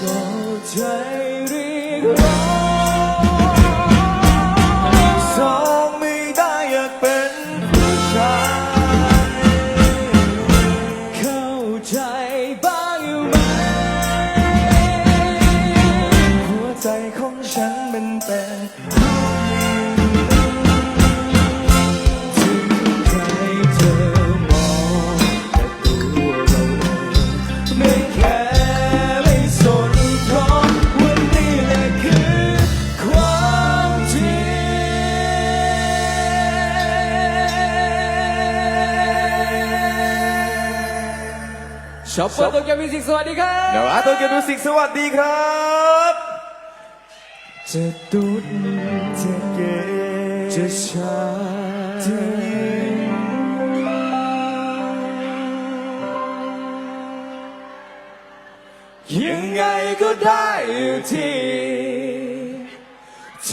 ก็ใจเรียกร้องสองไม่ได้อยากเป็นผู้ชายเข้าใจบ้างอยู่ไหมหัวใจของฉันมันเป็นผู้หญิง ช็อปเปอร์โตเกียวมิวสิกสวัสดีครับเดี๋ยวอาโตเกียวมิวสิกสวัสดีครับจะดุดจะเกจะชาจะยิงยังไงก็ได้อยู่ที่ใจ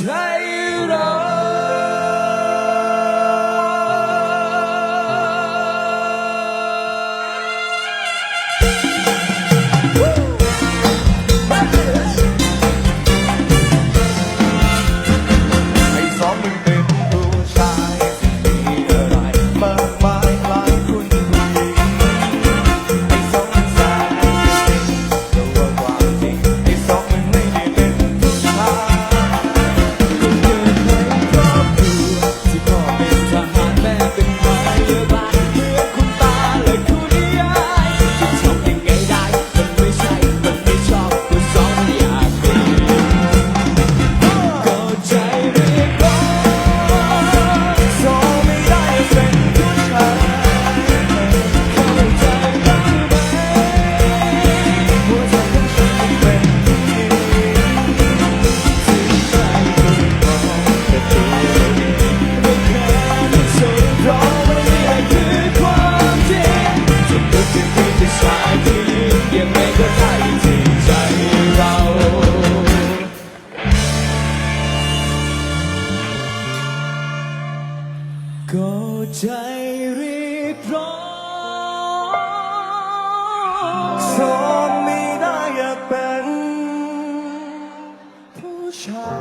ผู้ชา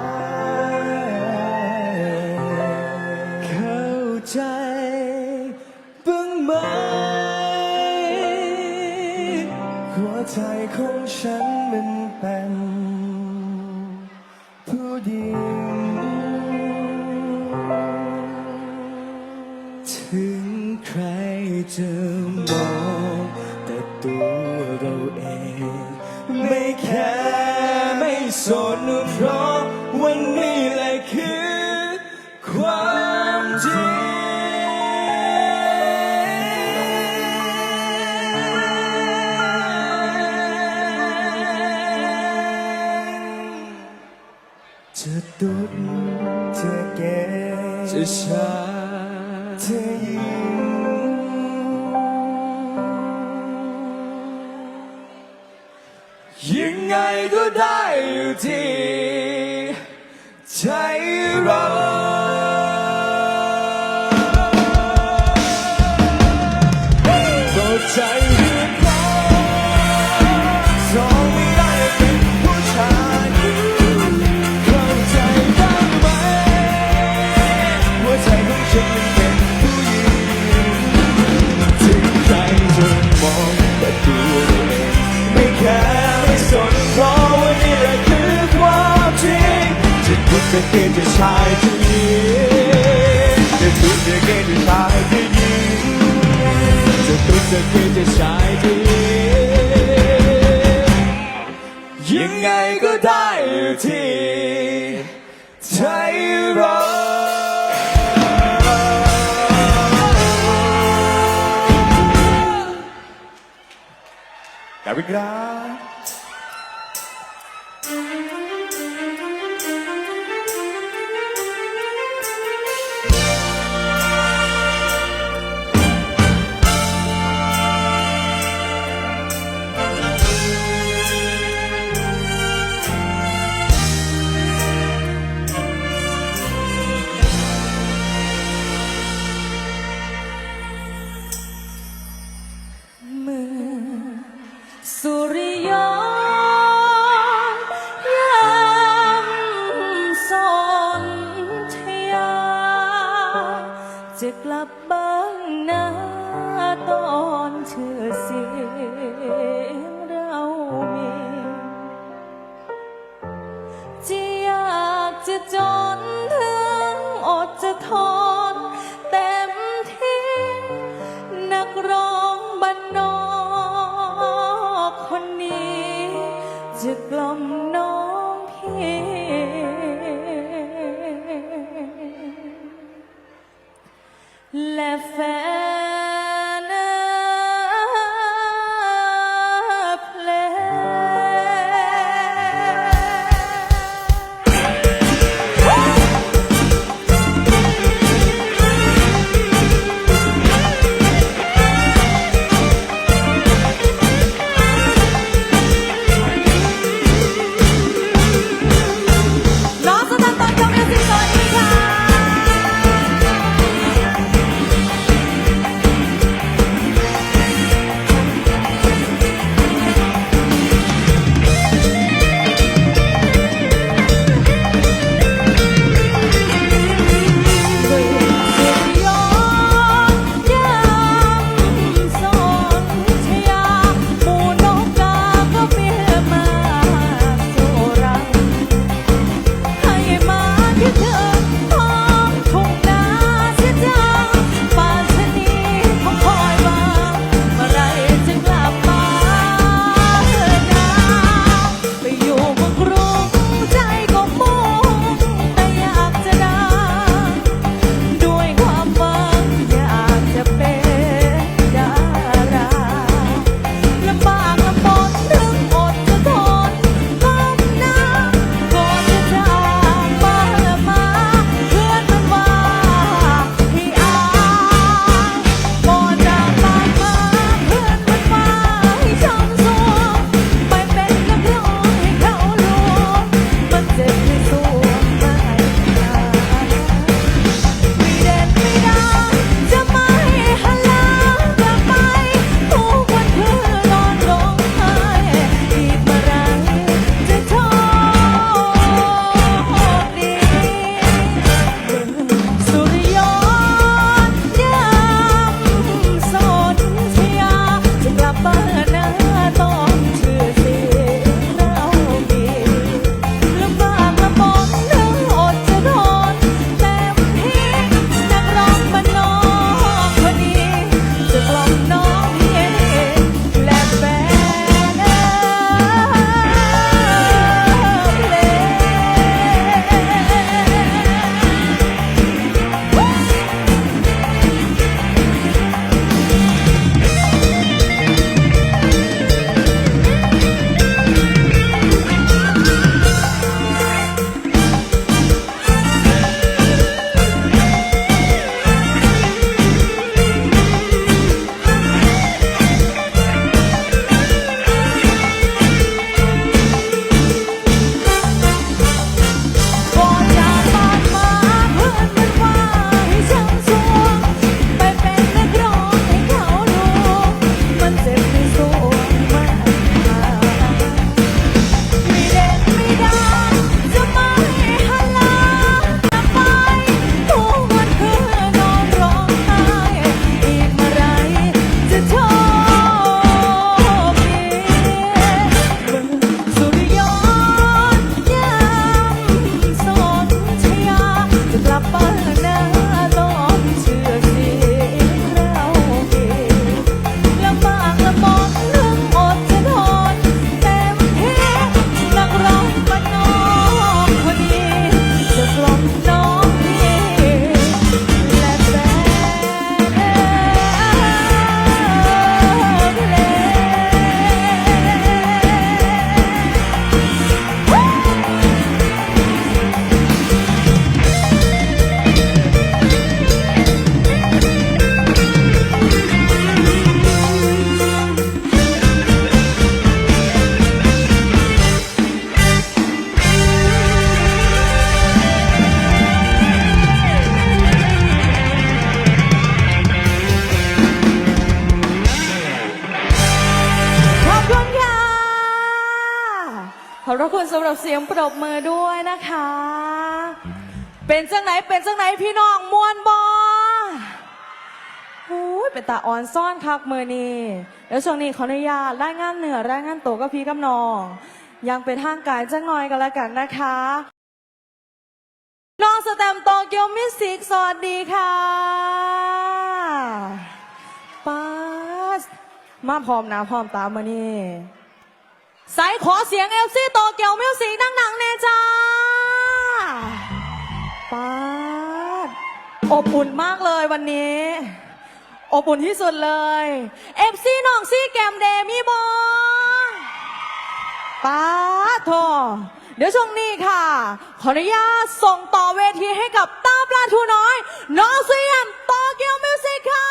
ยเข้าใจบ้างไหมหัวใจของฉันมันเป็นผู้หญิงถึงใครจะมอง จะดุดจะแก่จะช้าจะยิงยังไงก็ได้อยู่ที่ใจเราก็ใจ จะเกณฑ์จะชายจะหญิงจะพูดจะเกณฑ์จะชายจะหญิงจะพูดจะเกณฑ์จะชายจะหญิงยังไงก็ได้อยู่ที่ใจเราขอบคุณครับ จะกลับบ้านนะ ขอบพระคุณสำหรับเสียงปรบมือด้วยนะคะ เป็นจังไหนเป็นจังไหนพี่น้องมวนบอโอ้ยเป็นตาอ่อนซ่อนคักมือนี่แล้วช่วงนี้ขออนุญาตรายงานเหนือรายงานตัวกับพี่กับน้องยังเป็นทางการจังหน่อยกันแล้วกันนะคะน้องสแตมโตเกียวมิสิกสวัสดีค่ะป้าสมาพร้อมหนะพร้อมตามมานี่ ใส่ขอเสียงเอฟซีโตเกียวมิวสิกดังๆเน่จ้าป้าดอบอุ่นมากเลยวันนี้ อบอุ่นที่สุดเลยเอฟซีน้องซี่แกมเดมีบอป้าโทเดี๋ยวช่วงนี้ค่ะ ขออนุญาตส่งต่อเวทีให้กับตาปลาทูน้อย น้องเซียมโตเกียวมิวสิกค่ะ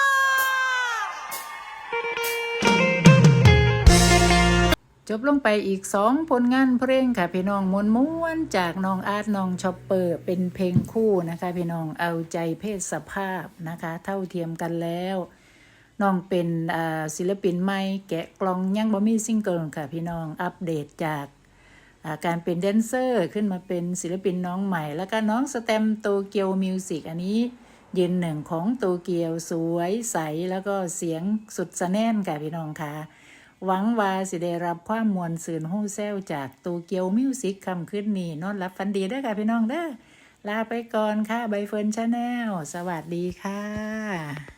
จบลงไปอีกสองผลงานเพลงค่ะพี่น้องมวนม้วนจากน้องอาร์ตน้องชอปเปอร์เป็นเพลงคู่นะคะพี่น้องเอาใจเพศสภาพนะคะ เท่าเทียมกันแล้วน้องเป็นศิลปินใหม่แกะกลองยังบ่มีซิงเกิลค่ะพี่น้องอัปเดตจากาการเป็นแดนเซอร์ขึ้นมาเป็นศิลปินน้องใหม่ แล้วก็น้องสแตมโตเกียวมิวสิกอันนี้เยืนหนึ่งของโตเกียวสวยใสแล้วก็เสียงสุดสะแน่นค่ะพี่น้องค่ะ หวังว่าสิได้รับความมวลสื่นหู้แซวจากโตเกียวมิวสิกคำขึ้นนี่นอนรับฟันดีได้ค่ะพี่น้องเด้อลาไปก่อนค่ะใบเฟิร์นชาแนลสวัสดีค่ะ